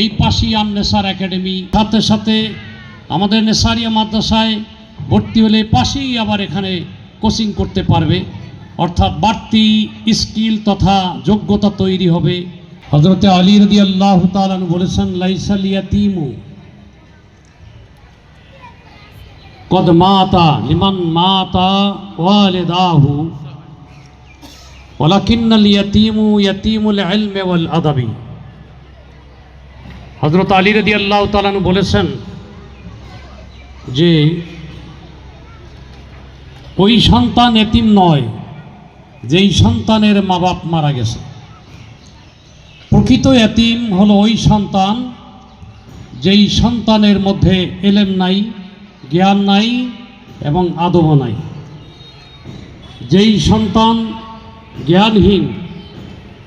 এই পাশেই আম নেসার একাডেমি। সাথে সাথে আমাদের নেসারিয়া মাদ্রাসায় ভর্তি হলে পাশেই আবার এখানে কোচিং করতে পারবে। অর্থাৎ বাড়তি স্কিল তথা যোগ্যতা তৈরি হবে। হজরতে আলী রদি আল্লাহ তালু বলেছেন লাইসালিয়া তিমু কদ মাতা, লিমান মাতা ওয়ালেদাহু। ওয়ালাকিন্নাল ইয়াতিমু ইয়াতিমুল ইলমি ওয়াল আদাবি। হজরত আলী রদি আল্লাহ তালানু বলেছেন যে, ওই সন্তান এতিম নয়, যেই সন্তানের মা বাপ মারা গেছে। প্রকৃত এতিম হলো ওই সন্তান, যেই সন্তানের মধ্যে এলেম নাই, জ্ঞান নাই এবং আদব নাই। যেই সন্তান জ্ঞানহীন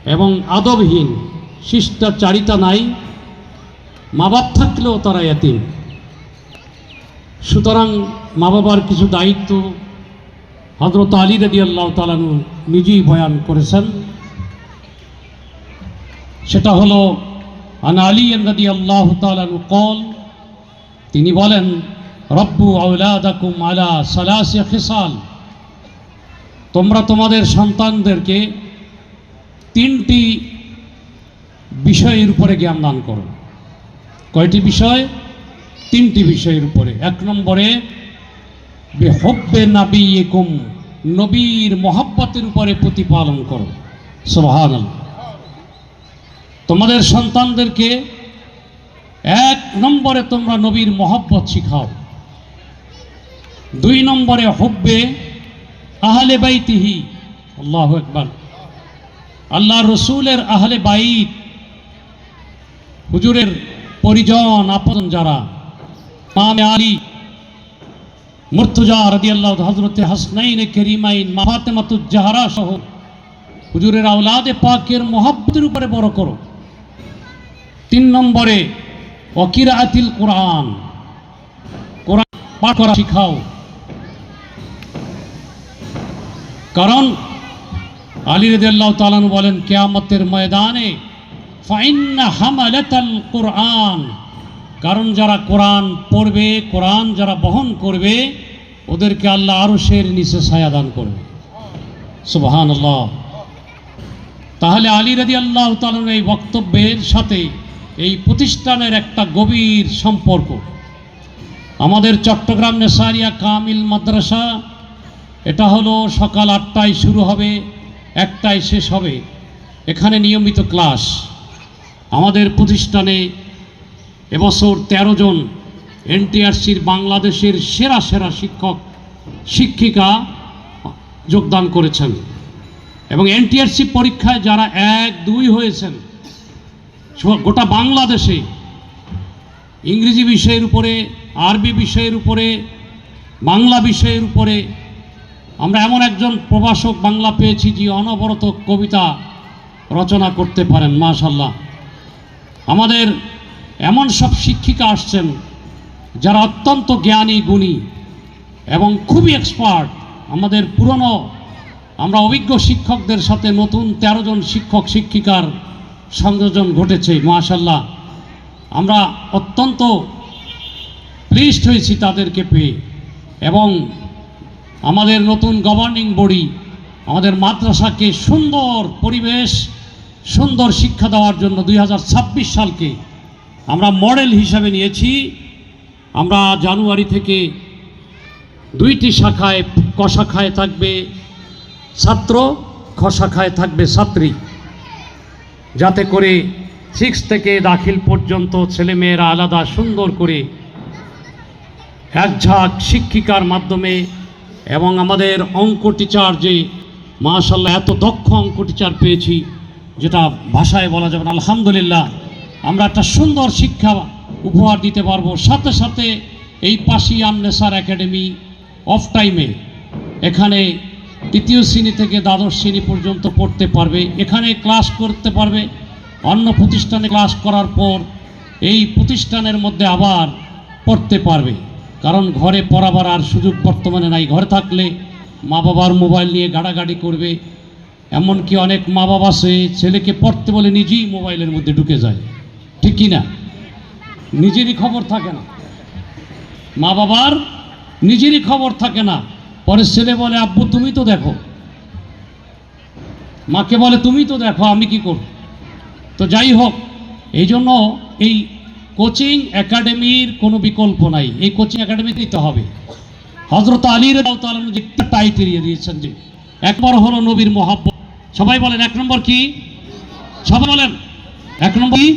এবং আদবহীন, শিষ্টাচারিতা নাই মা বাপ থাকলেও তারা এতিম। সুতরাং মা বাবার কিছু দায়িত্ব হজরত আলী রদি আল্লাহ তালানু নিজেই বয়ান করেছেন। সেটা হলো, আন আলী রদি আল্লাহ তালানু কল তিনি বলেন, রব্বু আউলাদাকুম আলা সালাসে খেসাল তোমরা তোমাদের সন্তানদেরকে তিনটি বিষয়ের উপরে জ্ঞান দান করো। কয়টি বিষয়? তিনটি বিষয়ের উপরে। এক নম্বরে, বেহব্বে নাবি একুম নবীর মহাব্বতের উপরে প্রতিপালন করো। সোহান তোমাদের সন্তানদেরকে এক নম্বরে তোমরা নবীর মহব্বত শিখাও। দুই নম্বরে, হব্বে আহলে বাইতিহি। আল্লাহ একবার আল্লাহ রসুলের আহলে বাইত। হুজুরের পরিজন, আপন যারা। মামে আলী, মুর্তুজা রাদিয়াল্লাহ হজরতে হাসনাইন কেরিমাইন মাফাতেমাতুজ জাহারা সহ। হুজুরের আওলাদে পাকের মহাব্বতের উপরে বড় করো। তিন নম্বরে অকিরাতিল কোরআন। কোরআন পাঠ করা শিখাও। কারণ আলী রদিয়াল্লাহ তালানু বলেন, কেয়ামতের ময়দানে কোরআন। কারণ যারা কোরআন পড়বে, কোরআন যারা বহন করবে, ওদেরকে আল্লাহ আরশের নিচে ছায়া দান করবে। সুবহান তাহলে আলী রাদি আল্লাহ তালন এই বক্তব্যের সাথে এই প্রতিষ্ঠানের একটা গভীর সম্পর্ক। আমাদের চট্টগ্রাম নেসারিয়া কামিল মাদ্রাসা, এটা হলো সকাল আটটায় শুরু হবে, একটায় শেষ হবে। এখানে নিয়মিত ক্লাস। আমাদের প্রতিষ্ঠানে এবছর ১৩ জন এনটিআরসির বাংলাদেশের সেরা সেরা শিক্ষক, শিক্ষিকা যোগদান করেছেন। এবং এনটিআরসি পরীক্ষায় যারা এক, দুই হয়েছেন গোটা বাংলাদেশে ইংরেজি বিষয়ের উপরে, আরবি বিষয়ের উপরে, বাংলা বিষয়ের উপরে আমরা এমন একজন প্রভাষক বাংলা পেয়েছি যে অনবরত কবিতা রচনা করতে পারেন মাশাল্লাহ আমাদের এমন সব শিক্ষিকা আসছেন যারা অত্যন্ত জ্ঞানী, গুণী এবং খুবই এক্সপার্ট আমাদের পুরনো, আমরা অভিজ্ঞ শিক্ষকদের সাথে নতুন তেরো জন শিক্ষক, শিক্ষিকার সংযোজন ঘটেছে মাশাল্লাহ আমরা অত্যন্ত প্লিস্ট হয়েছি তাদেরকে পেয়ে এবং আমাদের নতুন গভর্নিং বডি আমাদের মাদ্রাসাকে সুন্দর পরিবেশ সুন্দর শিক্ষা দেওয়ার জন্য দুই হাজার ছাব্বিশ সালকে আমরা মডেল হিসাবে নিয়েছি। আমরা জানুয়ারি থেকে দুইটি শাখায়, ক শাখায় থাকবে ছাত্র, খ শাখায় থাকবে ছাত্রী। যাতে করে সিক্স থেকে দাখিল পর্যন্ত ছেলেমেয়েরা আলাদা সুন্দর করে এক ঝাঁক শিক্ষিকার মাধ্যমে এবং আমাদের অঙ্ক টিচার যে মাশাল্লাহ এত দক্ষ অঙ্ক টিচার পেয়েছি। যেটা ভাষায় বলা যাবে আলহামদুলিল্লাহ, আমরা একটা সুন্দর শিক্ষা উপহার দিতে পারব। সাথে সাথে এই পাশি আমনেসার একাডেমি অফ টাইমে এখানে তৃতীয় শ্রেণি থেকে দ্বাদশ শ্রেণি পর্যন্ত পড়তে পারবে। এখানে ক্লাস করতে পারবে। অন্য প্রতিষ্ঠানে ক্লাস করার পর এই প্রতিষ্ঠানের মধ্যে আবার পড়তে পারবে। কারণ ঘরে পড়াবার আর সুযোগ বর্তমানে নাই। ঘরে থাকলে মা বাবার মোবাইল নিয়ে গাড়াগাড়ি করবে। এমনকি অনেক মা বাবা সে ছেলেকে পড়তে বলে নিজেই মোবাইলের মধ্যে ঢুকে যায়। ঠিক কি না? নিজেরই খবর থাকে না। মা বাবার নিজেরই খবর থাকে না। পরে ছেলে বলে, আব্বু, তুমি তো দেখো। মাকে বলে, তুমি তো দেখো, আমি কি করব? তো যাই হোক এই জন্য এই কোচিং একাডেমির কোনো বিকল্প নাই। এই কোচিং একাডেমি দিতে হবে। হজরত আলীর যে টাইটেরিয়া দিয়েছেন যে, একবার হলো নবীর মহাব্বত। সবাই বলেন, এক নম্বর কি? সবাই বলেন, এক নম্বর কি?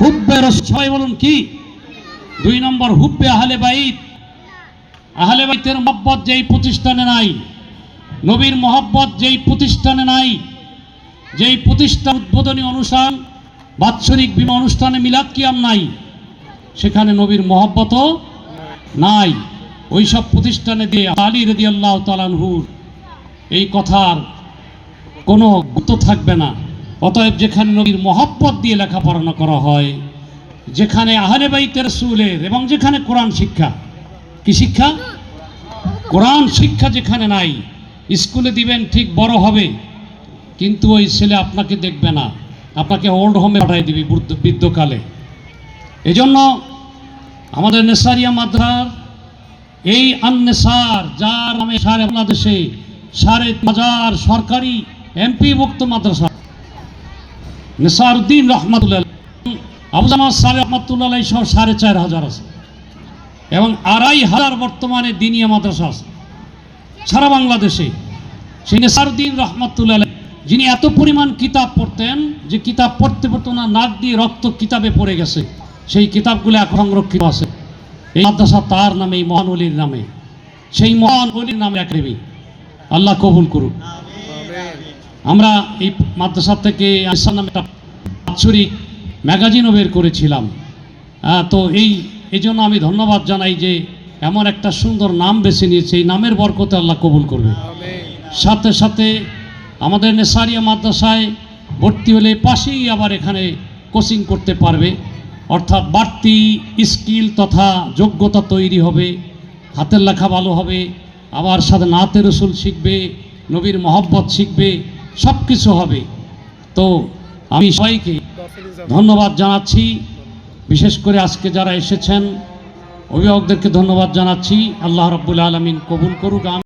হুব্বে সবাই বলুন কি? দুই নম্বর, হুব্বে আহলে বাইত। আহলে বাইতের মহব্বত যেই প্রতিষ্ঠানে নাই, নবীর মহব্বত যেই প্রতিষ্ঠানে নাই, যেই প্রতিষ্ঠান উদ্বোধনী অনুষ্ঠান, বাৎসরিক বিমা অনুষ্ঠানে মিলাদ কিয়াম নাই, সেখানে নবীর মহব্বতও নাই। ওই সব প্রতিষ্ঠানে দিয়ে আলী রদি আল্লাহ তালানহুর এই কথার কোনো গুরুত্ব থাকবে না। অতএব যেখানে নবীর মহব্বত দিয়ে লেখাপড়ানো করা হয়, যেখানে আহলে বাইতের সুলের এবং যেখানে কোরআন শিক্ষা। কি শিক্ষা? কোরআন শিক্ষা যেখানে নাই, স্কুলে দিবেন ঠিক বড় হবে, কিন্তু ওই ছেলে আপনাকে দেখবে না। আপনাকে ওল্ড হোমে পাঠিয়ে দিবি বৃদ্ধ- বৃদ্ধকালে। এজন্য আমাদের নেসারিয়া মাদ্রার এই আন্নেসার, যার নামে সারে বাংলাদেশে সাড়ে হাজার সরকারি এমপি ভুক্ত মাদ্রাসা। নেসারউদ্দিন রহমাতুল্লাহ আবু জামাল সারে রহমাতুল্লাহ সহ সাড়ে চার হাজার আছে। এবং আড়াই হাজার বর্তমানে দিনিয়া মাদ্রাসা আছে। সারা বাংলাদেশে। সেই নেসারুদ্দিন রহমাতুল্লাহ যিনি এত পরিমাণ কিতাব পড়তেন যে কিতাব পড়তে পড়তে ওনার নাক দিয়ে রক্ত কিতাবে পড়ে গেছে, সেই কিতাবগুলো এখন সংরক্ষিত আছে। এই মাদ্রাসা তার নামে, এই মহান অলির নামে। সেই মহান অলির নামে একাডেমি। আল্লাহ কবুল করুক। আমরা এই মাদ্রাসা থেকে আসার নামে একটা বাৎসরিক ম্যাগাজিনও বের করেছিলাম। তো এই এই জন্য আমি ধন্যবাদ জানাই যে এমন একটা সুন্দর নাম বেছে নিয়েছে। এই নামের বরকতে আল্লাহ কবুল করবে। সাথে সাথে আমাদের নেসারিয়া মাদ্রাসায় ভর্তি হলে পাশেই আবার এখানে কোচিং করতে পারবে। অর্থাৎ বাড়তি স্কিল তথা যোগ্যতা তৈরি হবে হাতের লেখা ভালো হবে আবার সাথে নাতে রসুল শিখবে নবীর মহব্বত শিখবে সব কিছু হবে। তো আমি সবাইকে ধন্যবাদ জানাচ্ছি। বিশেষ করে আজকে যারা এসেছেন, অভিভাবকদেরকে ধন্যবাদ জানাচ্ছি। আল্লাহ রব্বুল আলমিন কবুল করুক।